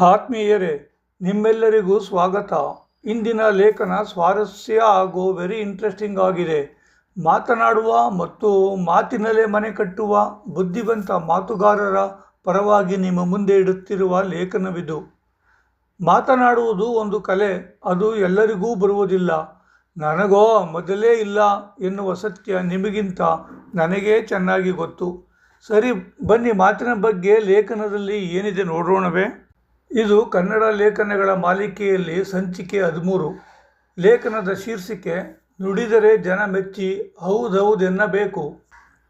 ಆತ್ಮೀಯರೇ, ನಿಮ್ಮೆಲ್ಲರಿಗೂ ಸ್ವಾಗತ. ಇಂದಿನ ಲೇಖನ ಸ್ವಾರಸ್ಯ ಹಾಗೂ ವೆರಿ ಇಂಟ್ರೆಸ್ಟಿಂಗ್ ಆಗಿದೆ. ಮಾತನಾಡುವ ಮತ್ತು ಮಾತಿನಲ್ಲೇ ಮನೆ ಕಟ್ಟುವ ಬುದ್ಧಿವಂತ ಮಾತುಗಾರರ ಪರವಾಗಿ ನಿಮ್ಮ ಮುಂದೆ ಇಡುತ್ತಿರುವ ಲೇಖನವಿದು. ಮಾತನಾಡುವುದು ಒಂದು ಕಲೆ, ಅದು ಎಲ್ಲರಿಗೂ ಬರುವುದಿಲ್ಲ. ನನಗೋ ಮೊದಲೇ ಇಲ್ಲ ಎನ್ನುವ ಸತ್ಯ ನಿಮಗಿಂತ ನನಗೇ ಚೆನ್ನಾಗಿ ಗೊತ್ತು. ಸರಿ, ಬನ್ನಿ ಮಾತಿನ ಬಗ್ಗೆ ಲೇಖನದಲ್ಲಿ ಏನಿದೆ ನೋಡೋಣವೇ. ಇದು ಕನ್ನಡ ಲೇಖನಗಳ ಮಾಲಿಕೆಯಲ್ಲಿ ಸಂಚಿಕೆ ಹದಿಮೂರು. ಲೇಖನದ ಶೀರ್ಷಿಕೆ, ನುಡಿದರೆ ಜನ ಮೆಚ್ಚಿ ಹೌದೌದೆನ್ನಬೇಕು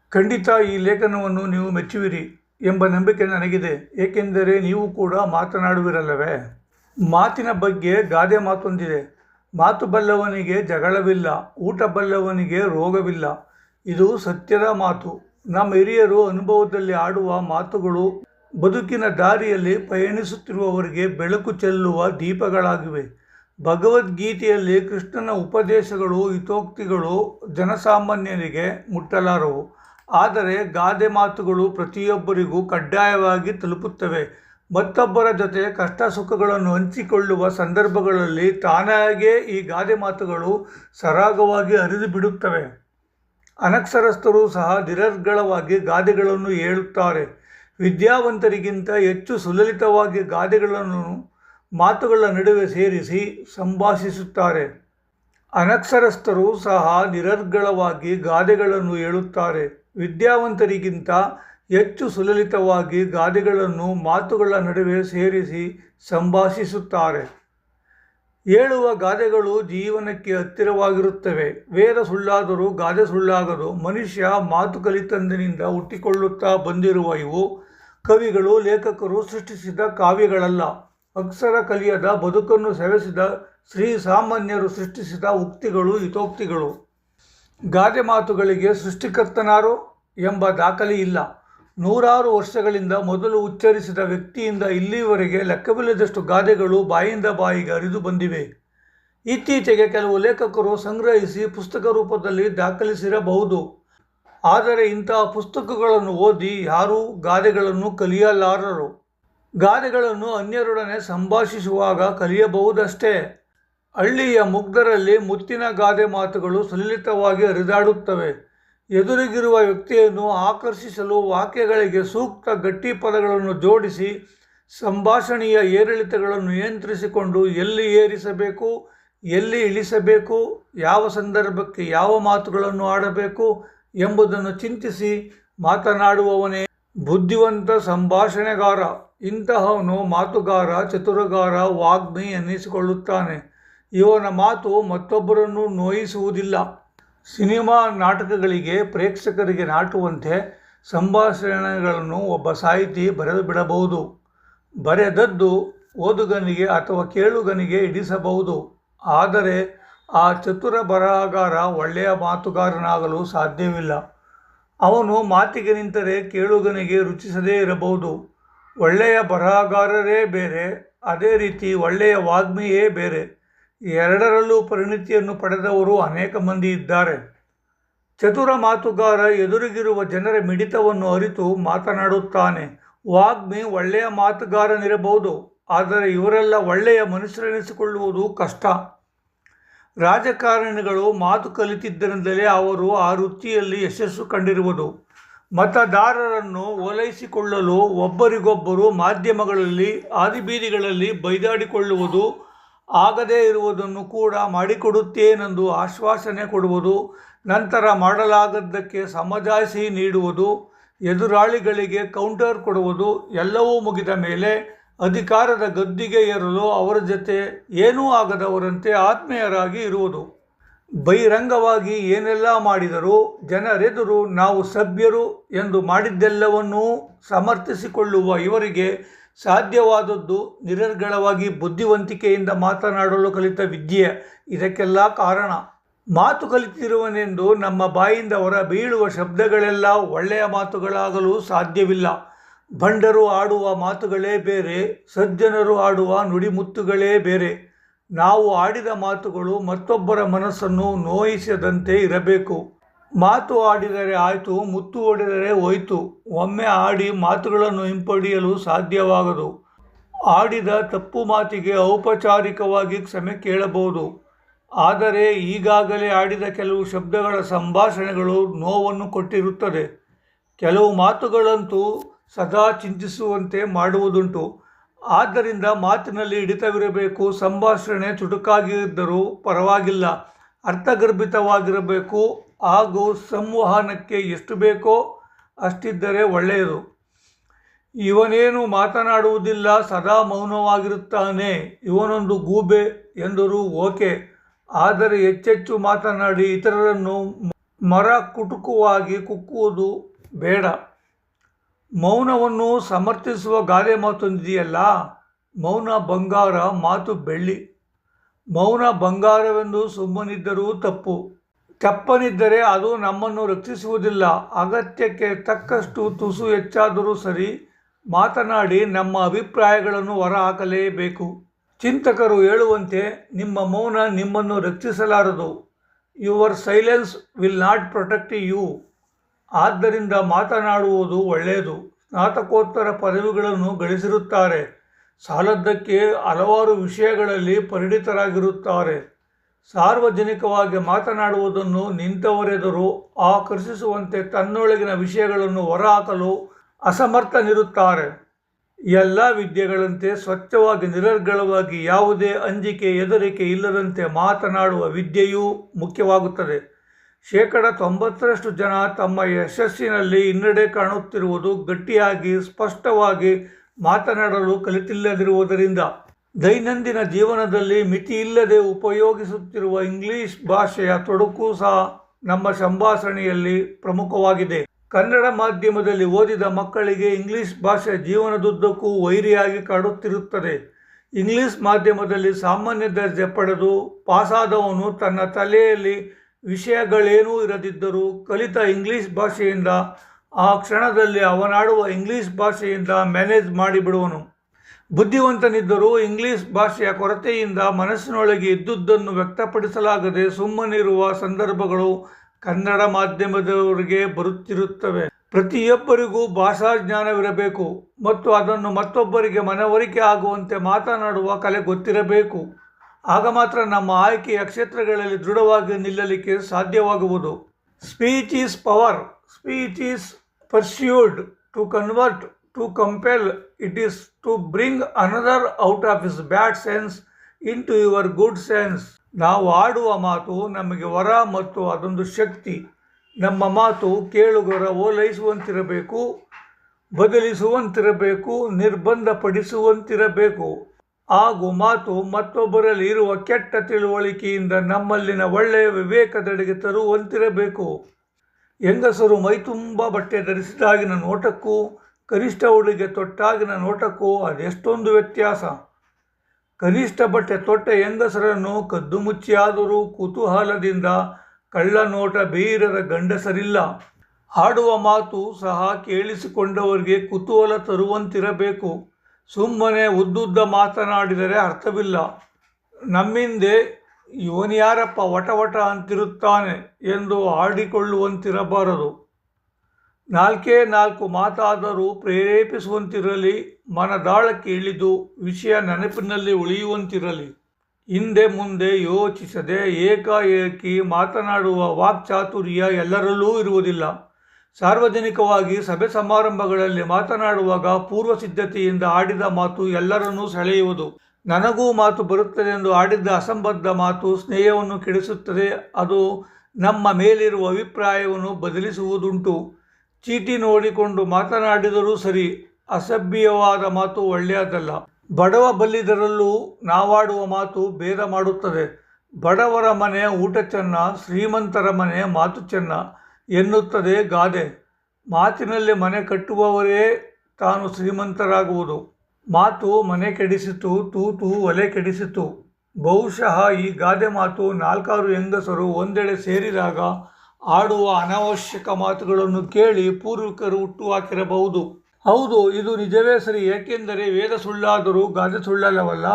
ಖಂಡಿತ ಈ ಲೇಖನವನ್ನು ನೀವು ಮೆಚ್ಚುವಿರಿ ಎಂಬ ನಂಬಿಕೆ ನನಗಿದೆ, ಏಕೆಂದರೆ ನೀವು ಕೂಡ ಮಾತನಾಡುವಿರಲ್ಲವೇ? ಮಾತಿನ ಬಗ್ಗೆ ಗಾದೆ ಮಾತೊಂದಿದೆ. ಮಾತು ಬಲ್ಲವನಿಗೆ ಜಗಳವಿಲ್ಲ, ಊಟ ಬಲ್ಲವನಿಗೆ ರೋಗವಿಲ್ಲ. ಇದು ಸತ್ಯದ ಮಾತು. ನಮ್ಮ ಹಿರಿಯರು ಅನುಭವದಲ್ಲಿ ಆಡುವ ಮಾತುಗಳು ಬದುಕಿನ ದಾರಿಯಲ್ಲಿ ಪಯಣಿಸುತ್ತಿರುವವರಿಗೆ ಬೆಳಕು ಚೆಲ್ಲುವ ದೀಪಗಳಾಗಿವೆ. ಭಗವದ್ಗೀತೆಯಲ್ಲಿ ಕೃಷ್ಣನ ಉಪದೇಶಗಳು, ಹಿತೋಕ್ತಿಗಳು ಜನಸಾಮಾನ್ಯರಿಗೆ ಮುಟ್ಟಲಾರವು. ಆದರೆ ಗಾದೆ ಮಾತುಗಳು ಪ್ರತಿಯೊಬ್ಬರಿಗೂ ಕಡ್ಡಾಯವಾಗಿ ತಲುಪುತ್ತವೆ. ಮತ್ತೊಬ್ಬರ ಜೊತೆ ಕಷ್ಟ ಸುಖಗಳನ್ನು ಹಂಚಿಕೊಳ್ಳುವ ಸಂದರ್ಭಗಳಲ್ಲಿ ತಾನಾಗೇ ಈ ಗಾದೆ ಮಾತುಗಳು ಸರಾಗವಾಗಿ ಹರಿದು ಬಿಡುತ್ತವೆ. ಅನಕ್ಷರಸ್ಥರು ಸಹ ನಿರರ್ಗಳವಾಗಿ ಗಾದೆಗಳನ್ನು ಹೇಳುತ್ತಾರೆ. ವಿದ್ಯಾವಂತರಿಗಿಂತ ಹೆಚ್ಚು ಸುಲಲಿತವಾಗಿ ಗಾದೆಗಳನ್ನು ಮಾತುಗಳ ನಡುವೆ ಸೇರಿಸಿ ಸಂಭಾಷಿಸುತ್ತಾರೆ. ಅನಕ್ಷರಸ್ಥರು ಸಹ ನಿರರ್ಗಳವಾಗಿ ಗಾದೆಗಳನ್ನು ಹೇಳುತ್ತಾರೆ. ವಿದ್ಯಾವಂತರಿಗಿಂತ ಹೆಚ್ಚು ಸುಲಲಿತವಾಗಿ ಗಾದೆಗಳನ್ನು ಮಾತುಗಳ ನಡುವೆ ಸೇರಿಸಿ ಸಂಭಾಷಿಸುತ್ತಾರೆ. ಹೇಳುವ ಗಾದೆಗಳು ಜೀವನಕ್ಕೆ ಹತ್ತಿರವಾಗಿರುತ್ತವೆ. ವೇದ ಸುಳ್ಳಾದರೂ ಗಾದೆ ಸುಳ್ಳಾಗದು. ಮನುಷ್ಯ ಮಾತು ಕಲಿತಂದಿನಿಂದ ಹುಟ್ಟಿಕೊಳ್ಳುತ್ತಾ ಬಂದಿರುವ ಇವು ಕವಿಗಳು, ಲೇಖಕರು ಸೃಷ್ಟಿಸಿದ ಕಾವ್ಯಗಳಲ್ಲ. ಅಕ್ಷರ ಕಲಿಯದ, ಬದುಕನ್ನು ಸೆವೆಸಿದ ಶ್ರೀ ಸಾಮಾನ್ಯರು ಸೃಷ್ಟಿಸಿದ ಉಕ್ತಿಗಳು, ಹಿತೋಕ್ತಿಗಳು. ಗಾದೆ ಮಾತುಗಳಿಗೆ ಸೃಷ್ಟಿಕರ್ತನಾರು ಎಂಬ ದಾಖಲೆ ಇಲ್ಲ. ನೂರಾರು ವರ್ಷಗಳಿಂದ ಮೊದಲು ಉಚ್ಚರಿಸಿದ ವ್ಯಕ್ತಿಯಿಂದ ಇಲ್ಲಿವರೆಗೆ ಲೆಕ್ಕವಿಲ್ಲದಷ್ಟು ಗಾದೆಗಳು ಬಾಯಿಂದ ಬಾಯಿಗೆ ಹರಿದು ಬಂದಿವೆ. ಇತ್ತೀಚೆಗೆ ಕೆಲವು ಲೇಖಕರು ಸಂಗ್ರಹಿಸಿ ಪುಸ್ತಕ ರೂಪದಲ್ಲಿ ದಾಖಲಿಸಿರಬಹುದು. ಆದರೆ ಇಂತಹ ಪುಸ್ತಕಗಳನ್ನು ಓದಿ ಯಾರೂ ಗಾದೆಗಳನ್ನು ಕಲಿಯಲಾರರು. ಗಾದೆಗಳನ್ನು ಅನ್ಯರೊಡನೆ ಸಂಭಾಷಿಸುವಾಗ ಕಲಿಯಬಹುದಷ್ಟೇ. ಹಳ್ಳಿಯ ಮುಗ್ಧರಲ್ಲಿ ಮುತ್ತಿನ ಗಾದೆ ಮಾತುಗಳು ಸುಲಲಿತವಾಗಿ ಹರಿದಾಡುತ್ತವೆ. ಎದುರಿಗಿರುವ ವ್ಯಕ್ತಿಯನ್ನು ಆಕರ್ಷಿಸಲು ವಾಕ್ಯಗಳಿಗೆ ಸೂಕ್ತ ಗಟ್ಟಿ ಪದಗಳನ್ನು ಜೋಡಿಸಿ ಸಂಭಾಷಣೆಯ ಏರಿಳಿತಗಳನ್ನು ನಿಯಂತ್ರಿಸಿಕೊಂಡು ಎಲ್ಲಿ ಏರಿಸಬೇಕು, ಎಲ್ಲಿ ಇಳಿಸಬೇಕು, ಯಾವ ಸಂದರ್ಭಕ್ಕೆ ಯಾವ ಮಾತುಗಳನ್ನು ಆಡಬೇಕು ಎಂಬುದನ್ನು ಚಿಂತಿಸಿ ಮಾತನಾಡುವವನೇ ಬುದ್ಧಿವಂತ ಸಂಭಾಷಣೆಗಾರ. ಇಂತಹವನು ಮಾತುಗಾರ, ಚತುರಗಾರ, ವಾಗ್ಮಿ ಎನ್ನಿಸಿಕೊಳ್ಳುತ್ತಾನೆ. ಇವನ ಮಾತು ಮತ್ತೊಬ್ಬರನ್ನು ನೋಯಿಸುವುದಿಲ್ಲ. ಸಿನಿಮಾ ನಾಟಕಗಳಿಗೆ ಪ್ರೇಕ್ಷಕರಿಗೆ ನಾಟುವಂತೆ ಸಂಭಾಷಣೆಗಳನ್ನು ಒಬ್ಬ ಸಾಹಿತಿ ಬರೆದು ಬಿಡಬಹುದು. ಬರೆದದ್ದು ಓದುಗನಿಗೆ ಅಥವಾ ಕೇಳುಗನಿಗೆ ಇಡಿಸಬಹುದು ಆದರೆ ಆ ಚತುರ ಬರಹಗಾರ ಒಳ್ಳೆಯ ಮಾತುಗಾರನಾಗಲು ಸಾಧ್ಯವಿಲ್ಲ. ಅವನು ಮಾತಿಗೆ ನಿಂತರೆ ಕೇಳುಗನಿಗೆ ರುಚಿಸದೇ ಇರಬಹುದು. ಒಳ್ಳೆಯ ಬರಹಗಾರರೇ ಬೇರೆ, ಅದೇ ರೀತಿ ಒಳ್ಳೆಯ ವಾಗ್ಮಿಯೇ ಬೇರೆ. ಎರಡರಲ್ಲೂ ಪರಿಣಿತಿಯನ್ನು ಪಡೆದವರು ಅನೇಕ ಮಂದಿ ಇದ್ದಾರೆ. ಚತುರ ಮಾತುಗಾರ ಎದುರಿಗಿರುವ ಜನರ ಮಿಡಿತವನ್ನು ಅರಿತು ಮಾತನಾಡುತ್ತಾನೆ. ವಾಗ್ಮಿ ಒಳ್ಳೆಯ ಮಾತುಗಾರನಿರಬಹುದು, ಆದರೆ ಇವರೆಲ್ಲ ಒಳ್ಳೆಯ ಮನುಷ್ಯರೆನಿಸಿಕೊಳ್ಳುವುದು ಕಷ್ಟ. ರಾಜಕಾರಣಿಗಳು ಮಾತು ಕಲಿತಿದ್ದರಿಂದಲೇ ಅವರು ಆ ವೃತ್ತಿಯಲ್ಲಿ ಯಶಸ್ಸು ಕಂಡಿರುವುದು. ಮತದಾರರನ್ನು ಓಲೈಸಿಕೊಳ್ಳಲು ಒಬ್ಬರಿಗೊಬ್ಬರು ಮಾಧ್ಯಮಗಳಲ್ಲಿ ಆದಿಬೀದಿಗಳಲ್ಲಿ ಬೈದಾಡಿಕೊಳ್ಳುವುದು ಆಗದೇ ಇರುವುದನ್ನು ಕೂಡ ಮಾಡಿಕೊಡುತ್ತೇನೆಂದು ಆಶ್ವಾಸನೆ ಕೊಡುವುದು, ನಂತರ ಮಾಡಲಾಗದ್ದಕ್ಕೆ ಸಮಜಾಯಿಸಿ ನೀಡುವುದು, ಎದುರಾಳಿಗಳಿಗೆ ಕೌಂಟರ್ ಕೊಡುವುದು, ಎಲ್ಲವೂ ಮುಗಿದ ಮೇಲೆ ಅಧಿಕಾರದ ಗದ್ದಿಗೆ ಏರಲು ಅವರ ಜೊತೆ ಏನೂ ಆಗದವರಂತೆ ಆತ್ಮೀಯರಾಗಿ ಇರುವುದು. ಬಹಿರಂಗವಾಗಿ ಏನೆಲ್ಲ ಮಾಡಿದರೂ ಜನರೆದುರು ನಾವು ಸಭ್ಯರು ಎಂದು ಮಾಡಿದ್ದೆಲ್ಲವನ್ನೂ ಸಮರ್ಥಿಸಿಕೊಳ್ಳುವ ಇವರಿಗೆ ಸಾಧ್ಯವಾದದ್ದು ನಿರರ್ಗಳವಾಗಿ ಬುದ್ಧಿವಂತಿಕೆಯಿಂದ ಮಾತನಾಡಲು ಕಲಿತ ವಿದ್ಯೆ. ಇದಕ್ಕೆಲ್ಲ ಕಾರಣ. ಮಾತು ಕಲಿತಿರುವನೆಂದು ನಮ್ಮ ಬಾಯಿಂದ ಹೊರ ಬೀಳುವ ಶಬ್ದಗಳೆಲ್ಲ ಒಳ್ಳೆಯ ಮಾತುಗಳಾಗಲು ಸಾಧ್ಯವಿಲ್ಲ. ಭಂಡರು ಆಡುವ ಮಾತುಗಳೇ ಬೇರೆ, ಸಜ್ಜನರು ಆಡುವ ನುಡಿಮುತ್ತುಗಳೇ ಬೇರೆ. ನಾವು ಆಡಿದ ಮಾತುಗಳು ಮತ್ತೊಬ್ಬರ ಮನಸ್ಸನ್ನು ನೋಯಿಸದಂತೆ ಇರಬೇಕು. ಮಾತು ಆಡಿದರೆ ಆಯಿತು, ಮುತ್ತು ಹೊಡೆದರೆ ಹೋಯಿತು. ಒಮ್ಮೆ ಆಡಿ ಮಾತುಗಳನ್ನು ಹಿಂಪಡೆಯಲು ಸಾಧ್ಯವಾಗದು. ಆಡಿದ ತಪ್ಪು ಮಾತಿಗೆ ಔಪಚಾರಿಕವಾಗಿ ಕ್ಷಮೆ ಕೇಳಬಹುದು. ಆದರೆ ಈಗಾಗಲೇ ಆಡಿದ ಕೆಲವು ಶಬ್ದಗಳ ಸಂಭಾಷಣೆಗಳು ನೋವನ್ನು ಕೊಟ್ಟಿರುತ್ತದೆ. ಕೆಲವು ಮಾತುಗಳಂತೂ ಸದಾ ಚಿಂತಿಸುವಂತೆ ಮಾಡುವುದುಂಟು. ಆದ್ದರಿಂದ ಮಾತಿನಲ್ಲಿ ಹಿಡಿತವಿರಬೇಕು, ಸಂಭಾಷಣೆ ಚುಟುಕಾಗಿದ್ದರೂ ಪರವಾಗಿಲ್ಲ. ಅರ್ಥಗರ್ಭಿತವಾಗಿರಬೇಕು, ಹಾಗೂ ಸಂವಹನಕ್ಕೆ ಎಷ್ಟು ಬೇಕೋ ಅಷ್ಟಿದ್ದರೆ ಒಳ್ಳೆಯದು. ಇವನೇನು ಮಾತನಾಡುವುದಿಲ್ಲ, ಸದಾ ಮೌನವಾಗಿರುತ್ತಾನೆ. ಇವನೊಂದು ಗೂಬೆ ಎಂದರೂ ಓಕೆ. ಆದರೆ ಹೆಚ್ಚೆಚ್ಚು ಮಾತನಾಡಿ ಇತರರನ್ನು ಮರ ಕುಟುಕುವಾಗಿ ಕುಕ್ಕುವುದು ಬೇಡ. ಮೌನವನ್ನು ಸಮರ್ಥಿಸುವ ಗಾದೆ ಮಾತೊಂದಿದೆಯಲ್ಲ? ಮೌನ ಬಂಗಾರ ಮಾತು ಬೆಳ್ಳಿ. ಮೌನ ಬಂಗಾರವೆಂದು ಸುಮ್ಮನಿದ್ದರೂ ತಪ್ಪು. ತಪ್ಪನಿದ್ದರೆ ಅದು ನಮ್ಮನ್ನು ರಕ್ಷಿಸುವುದಿಲ್ಲ. ಅಗತ್ಯಕ್ಕೆ ತಕ್ಕಷ್ಟು ತುಸು ಹೆಚ್ಚಾದರೂ ಸರಿ ಮಾತನಾಡಿ ನಮ್ಮ ಅಭಿಪ್ರಾಯಗಳನ್ನು ಹೊರಹಾಕಲೇಬೇಕು. ಚಿಂತಕರು ಹೇಳುವಂತೆ ನಿಮ್ಮ ಮೌನ ನಿಮ್ಮನ್ನು ರಕ್ಷಿಸಲಾರದು. Your silence will not protect you ಆದ್ದರಿಂದ ಮಾತನಾಡುವುದು ಒಳ್ಳೆಯದು. ಸ್ನಾತಕೋತ್ತರ ಪದವಿಗಳನ್ನು ಗಳಿಸಿರುತ್ತಾರೆ. ಸಾಲದ್ದಕ್ಕೆ ಹಲವಾರು ವಿಷಯಗಳಲ್ಲಿ ಪರಿಣಿತರಾಗಿರುತ್ತಾರೆ. ಸಾರ್ವಜನಿಕವಾಗಿ ಮಾತನಾಡುವುದನ್ನು ನಿಂತವರೆದರೂ ಆಕರ್ಷಿಸುವಂತೆ ತನ್ನೊಳಗಿನ ವಿಷಯಗಳನ್ನು ಹೊರಹಾಕಲು ಅಸಮರ್ಥನಿರುತ್ತಾರೆ. ಎಲ್ಲ ವಿದ್ಯೆಗಳಂತೆ ಸ್ವಚ್ಛವಾಗಿ ನಿರರ್ಗಳವಾಗಿ ಯಾವುದೇ ಅಂಜಿಕೆ, ಹೆದರಿಕೆ ಇಲ್ಲದಂತೆ ಮಾತನಾಡುವ ವಿದ್ಯೆಯೂ ಮುಖ್ಯವಾಗುತ್ತದೆ. ಶೇಕಡ ತೊಂಬತ್ತರಷ್ಟು ಜನ ತಮ್ಮ ಯಶಸ್ಸಿನಲ್ಲಿ ಹಿನ್ನಡೆ ಕಾಣುತ್ತಿರುವುದು ಗಟ್ಟಿಯಾಗಿ, ಸ್ಪಷ್ಟವಾಗಿ ಮಾತನಾಡಲು ಕಲಿತಿಲ್ಲದಿರುವುದರಿಂದ. ದೈನಂದಿನ ಜೀವನದಲ್ಲಿ ಮಿತಿಯಿಲ್ಲದೆ ಉಪಯೋಗಿಸುತ್ತಿರುವ ಇಂಗ್ಲಿಷ್ ಭಾಷೆಯ ತೊಡಕು ಸಹ ನಮ್ಮ ಸಂಭಾಷಣೆಯಲ್ಲಿ ಪ್ರಮುಖವಾಗಿದೆ. ಕನ್ನಡ ಮಾಧ್ಯಮದಲ್ಲಿ ಓದಿದ ಮಕ್ಕಳಿಗೆ ಇಂಗ್ಲಿಷ್ ಭಾಷೆ ಜೀವನದುದ್ದಕ್ಕೂ ವೈರಿಯಾಗಿ ಕಾಡುತ್ತಿರುತ್ತದೆ. ಇಂಗ್ಲಿಷ್ ಮಾಧ್ಯಮದಲ್ಲಿ ಸಾಮಾನ್ಯ ದರ್ಜೆ ಪಡೆದು ಪಾಸಾದವನು ತನ್ನ ತಲೆಯಲ್ಲಿ ವಿಷಯಗಳೇನೂ ಇರದಿದ್ದರೂ ಕಲಿತ ಇಂಗ್ಲಿಷ್ ಭಾಷೆಯಿಂದ, ಆ ಕ್ಷಣದಲ್ಲಿ ಅವನಾಡುವ ಇಂಗ್ಲಿಷ್ ಭಾಷೆಯಿಂದ ಮ್ಯಾನೇಜ್ ಮಾಡಿಬಿಡುವನು. ಬುದ್ಧಿವಂತನಿದ್ದರೂ ಇಂಗ್ಲಿಷ್ ಭಾಷೆಯ ಕೊರತೆಯಿಂದ ಮನಸ್ಸಿನೊಳಗೆ ಇದ್ದುದನ್ನು ವ್ಯಕ್ತಪಡಿಸಲಾಗದೆ ಸುಮ್ಮನಿರುವ ಸಂದರ್ಭಗಳು ಕನ್ನಡ ಮಾಧ್ಯಮದವರಿಗೆ ಬರುತ್ತಿರುತ್ತವೆ. ಪ್ರತಿಯೊಬ್ಬರಿಗೂ ಭಾಷಾ ಜ್ಞಾನವಿರಬೇಕು ಮತ್ತು ಅದನ್ನು ಮತ್ತೊಬ್ಬರಿಗೆ ಮನವರಿಕೆ ಆಗುವಂತೆ ಮಾತನಾಡುವ ಕಲೆ ಗೊತ್ತಿರಬೇಕು. ಆಗ ಮಾತ್ರ ನಮ್ಮ ಆಯ್ಕೆಯ ಕ್ಷೇತ್ರಗಳಲ್ಲಿ ದೃಢವಾಗಿ ನಿಲ್ಲಲಿಕ್ಕೆ ಸಾಧ್ಯವಾಗುವುದು. Speech is power speech is persuade to convert to compel it is to bring another out of his bad sense into your good sense ನಾವು ಆಡುವ ಮಾತು ನಮಗೆ ವರ ಮತ್ತು ಅದೊಂದು ಶಕ್ತಿ. ನಮ್ಮ ಮಾತು ಕೇಳುಗರ ಓಲೈಸುವಂತಿರಬೇಕು, ಬದಲಿಸುವಂತಿರಬೇಕು, ನಿರ್ಬಂಧಪಡಿಸುವಂತಿರಬೇಕು. ಹಾಗೂ ಮಾತು ಮತ್ತೊಬ್ಬರಲ್ಲಿ ಇರುವ ಕೆಟ್ಟ ತಿಳುವಳಿಕೆಯಿಂದ ನಮ್ಮಲ್ಲಿನ ಒಳ್ಳೆಯ ವಿವೇಕದೆಡೆಗೆ ತರುವಂತಿರಬೇಕು. ಹೆಂಗಸರು ಮೈತುಂಬ ಬಟ್ಟೆ ಧರಿಸಿದಾಗಿನ ನೋಟಕ್ಕೂ, ಕನಿಷ್ಠ ಉಡುಗೆ ತೊಟ್ಟಾಗಿನ ನೋಟಕ್ಕೂ ಅದೆಷ್ಟೊಂದು ವ್ಯತ್ಯಾಸ. ಕನಿಷ್ಠ ಬಟ್ಟೆ ತೊಟ್ಟ ಹೆಂಗಸರನ್ನು ಕದ್ದು ಮುಚ್ಚಿಯಾದರೂ ಕುತೂಹಲದಿಂದ ಕಳ್ಳ ನೋಟ ಬೀರದ ಗಂಡಸರಿಲ್ಲ. ಹಾಡುವ ಮಾತು ಸಹ ಕೇಳಿಸಿಕೊಂಡವರಿಗೆ ಕುತೂಹಲ ತರುವಂತಿರಬೇಕು. ಸುಮ್ಮನೆ ಉದ್ದುದ್ದ ಮಾತನಾಡಿದರೆ ಅರ್ಥವಿಲ್ಲ. ನಮ್ಮಿಂದೆ ಇವನ್ಯಾರಪ್ಪ ವಟ ವಟ ಅಂತಿರುತ್ತಾನೆ ಎಂದು ಆಡಿಕೊಳ್ಳುವಂತಿರಬಾರದು. ನಾಲ್ಕೇ ನಾಲ್ಕು ಮಾತಾದರೂ ಪ್ರೇರೇಪಿಸುವಂತಿರಲಿ, ಮನದಾಳಕ್ಕೆ ಇಳಿದು ವಿಷಯ ನೆನಪಿನಲ್ಲಿ ಉಳಿಯುವಂತಿರಲಿ. ಹಿಂದೆ ಮುಂದೆ ಯೋಚಿಸದೆ ಏಕಾಏಕಿ ಮಾತನಾಡುವ ವಾಕ್ಚಾತುರ್ಯ ಎಲ್ಲರಲ್ಲೂ ಇರುವುದಿಲ್ಲ. ಸಾರ್ವಜನಿಕವಾಗಿ ಸಭೆ ಸಮಾರಂಭಗಳಲ್ಲಿ ಮಾತನಾಡುವಾಗ ಪೂರ್ವ ಸಿದ್ಧತೆಯಿಂದ ಆಡಿದ ಮಾತು ಎಲ್ಲರನ್ನೂ ಸೆಳೆಯುವುದು. ನನಗೂ ಮಾತು ಬರುತ್ತದೆ ಎಂದು ಆಡಿದ್ದ ಅಸಂಬದ್ಧ ಮಾತು ಸ್ನೇಹವನ್ನು ಕೆಡಿಸುತ್ತದೆ. ಅದು ನಮ್ಮ ಮೇಲಿರುವ ಅಭಿಪ್ರಾಯವನ್ನು ಬದಲಿಸುವುದುಂಟು. ಚೀಟಿ ನೋಡಿಕೊಂಡು ಮಾತನಾಡಿದರೂ ಸರಿ, ಅಸಭ್ಯವಾದ ಮಾತು ಒಳ್ಳೆಯದಲ್ಲ. ಬಡವ ಬಲ್ಲಿದರಲ್ಲೂ ನಾವಾಡುವ ಮಾತು ಭೇದ ಮಾಡುತ್ತದೆ. ಬಡವರ ಮನೆ ಊಟ ಚೆನ್ನ ಶ್ರೀಮಂತರ ಮನೆ ಮಾತು ಚೆನ್ನ ಎನ್ನುತ್ತದೆ ಗಾದೆ. ಮಾತಿನಲ್ಲಿ ಮನೆ ಕಟ್ಟುವವರೇ ತಾನು ಶ್ರೀಮಂತರಾಗುವುದು. ಮಾತು ಮನೆ ಕೆಡಿಸಿತು, ತೂತು ಒಲೆ ಕೆಡಿಸಿತು. ಬಹುಶಃ ಈ ಗಾದೆ ಮಾತು ನಾಲ್ಕಾರು ಹೆಂಗಸರು ಒಂದೆಡೆ ಸೇರಿದಾಗ ಆಡುವ ಅನಾವಶ್ಯಕ ಮಾತುಗಳನ್ನು ಕೇಳಿ ಪೂರ್ವಿಕರು ಹುಟ್ಟುಹಾಕಿರಬಹುದು ಹೌದು, ಇದು ನಿಜವೇ ಸರಿ, ಏಕೆಂದರೆ ವೇದ ಸುಳ್ಳಾದರೂ ಗಾದೆ ಸುಳ್ಳಲ್ಲವಲ್ಲ?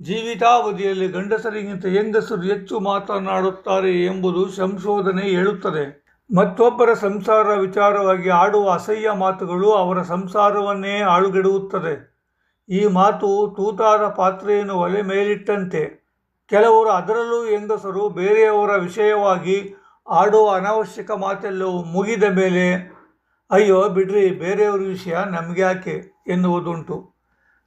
ಜೀವಿತಾವಧಿಯಲ್ಲಿ ಗಂಡಸರಿಗಿಂತ ಹೆಂಗಸರು ಹೆಚ್ಚು ಮಾತನಾಡುತ್ತಾರೆ ಎಂಬುದು ಸಂಶೋಧನೆ ಹೇಳುತ್ತದೆ. ಮತ್ತೊಬ್ಬರ ಸಂಸಾರ ವಿಚಾರವಾಗಿ ಆಡುವ ಅಸಹ್ಯ ಮಾತುಗಳು ಅವರ ಸಂಸಾರವನ್ನೇ ಆಳುಗೆಡುತ್ತದೆ ಈ ಮಾತು ತೂತಾದ ಪಾತ್ರೆಯನ್ನು ಒಲೆ ಮೇಲಿಟ್ಟಂತೆ. ಕೆಲವರು ಅದರಲ್ಲೂ ಹೆಂಗಸರು ಬೇರೆಯವರ ವಿಷಯವಾಗಿ ಆಡುವ ಅನಾವಶ್ಯಕ ಮಾತೆಲ್ಲವೂ ಮುಗಿದ ಮೇಲೆ, ಅಯ್ಯೋ ಬಿಡ್ರಿ, ಬೇರೆಯವರ ವಿಷಯ ನಮಗ್ಯಾಕೆ ಎನ್ನುವುದುಂಟು.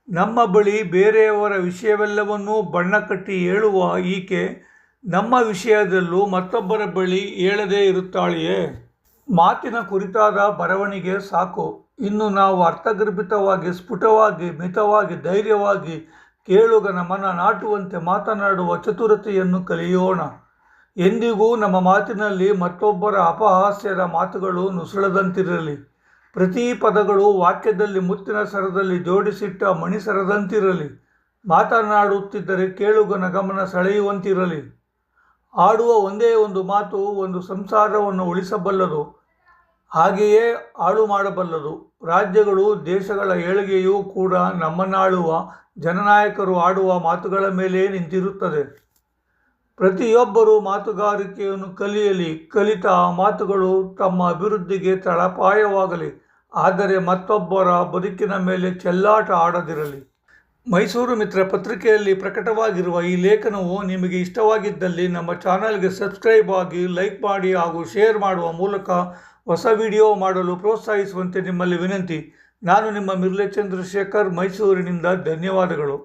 ನಮ್ಮ ಬಳಿ ಬೇರೆಯವರ ವಿಷಯವೆಲ್ಲವನ್ನೂ ಬಣ್ಣ ಕಟ್ಟಿ ಹೇಳುವ ಈಕೆ ನಮ್ಮ ವಿಷಯದಲ್ಲೂ ಮತ್ತೊಬ್ಬರ ಬಳಿ ಹೇಳದೇ ಇರುತ್ತಾಳೆಯೇ? ಮಾತಿನ ಕುರಿತಾದ ಬರವಣಿಗೆ ಸಾಕು. ಇನ್ನು ನಾವು ಅರ್ಥಗರ್ಭಿತವಾಗಿ, ಸ್ಫುಟವಾಗಿ, ಮಿತವಾಗಿ, ಧೈರ್ಯವಾಗಿ ಕೇಳುಗನ ಮನ ನಾಟುವಂತೆ ಮಾತನಾಡುವ ಚತುರತೆಯನ್ನು ಕಲಿಯೋಣ. ಎಂದಿಗೂ ನಮ್ಮ ಮಾತಿನಲ್ಲಿ ಮತ್ತೊಬ್ಬರ ಅಪಹಾಸ್ಯದ ಮಾತುಗಳು ನುಸುಳದಂತಿರಲಿ. ಪ್ರತಿ ಪದಗಳು ವಾಕ್ಯದಲ್ಲಿ ಮುತ್ತಿನ ಸರದಲ್ಲಿ ಜೋಡಿಸಿಟ್ಟ ಮಣಿಸರದಂತಿರಲಿ. ಮಾತನಾಡುತ್ತಿದ್ದರೆ ಕೇಳುಗನ ಗಮನ ಸೆಳೆಯುವಂತಿರಲಿ. ಆಡುವ ಒಂದೇ ಒಂದು ಮಾತು ಒಂದು ಸಂಸಾರವನ್ನು ಉಳಿಸಬಲ್ಲದು, ಹಾಗೆಯೇ ಹಾಳು ಮಾಡಬಲ್ಲದು. ರಾಜ್ಯಗಳು, ದೇಶಗಳ ಏಳಿಗೆಯೂ ಕೂಡ ನಮ್ಮನ್ನಾಳುವ, ಜನನಾಯಕರು ಆಡುವ ಮಾತುಗಳ ಮೇಲೆ ನಿಂತಿರುತ್ತದೆ. ಪ್ರತಿಯೊಬ್ಬರೂ ಮಾತುಗಾರಿಕೆಯನ್ನು ಕಲಿಯಲಿ, ಕಲಿತ ಮಾತುಗಳು ತಮ್ಮ ಅಭಿವೃದ್ಧಿಗೆ ತಳಪಾಯವಾಗಲಿ, ಆದರೆ ಮತ್ತೊಬ್ಬರ ಬದುಕಿನ ಮೇಲೆ ಚೆಲ್ಲಾಟ ಆಡದಿರಲಿ. ಮೈಸೂರು ಮಿತ್ರ ಪತ್ರಿಕೆಯಲ್ಲಿ ಪ್ರಕಟವಾಗಿರುವ ಈ ಲೇಖನವು ನಿಮಗೆ ಇಷ್ಟವಾಗಿದ್ದಲ್ಲಿ ನಮ್ಮ ಚಾನಲ್ಗೆ ಸಬ್ಸ್ಕ್ರೈಬ್ ಆಗಿ ಲೈಕ್ ಮಾಡಿ ಹಾಗೂ ಶೇರ್ ಮಾಡುವ ಮೂಲಕ ಹೊಸ ವಿಡಿಯೋ ಮಾಡಲು ಪ್ರೋತ್ಸಾಹಿಸುವಂತೆ ನಿಮ್ಮಲ್ಲಿ ವಿನಂತಿ. ನಾನು ನಿಮ್ಮ ಮಿರ್ಲೆ ಚಂದ್ರಶೇಖರ್ ಮೈಸೂರಿನಿಂದ ಧನ್ಯವಾದಗಳು.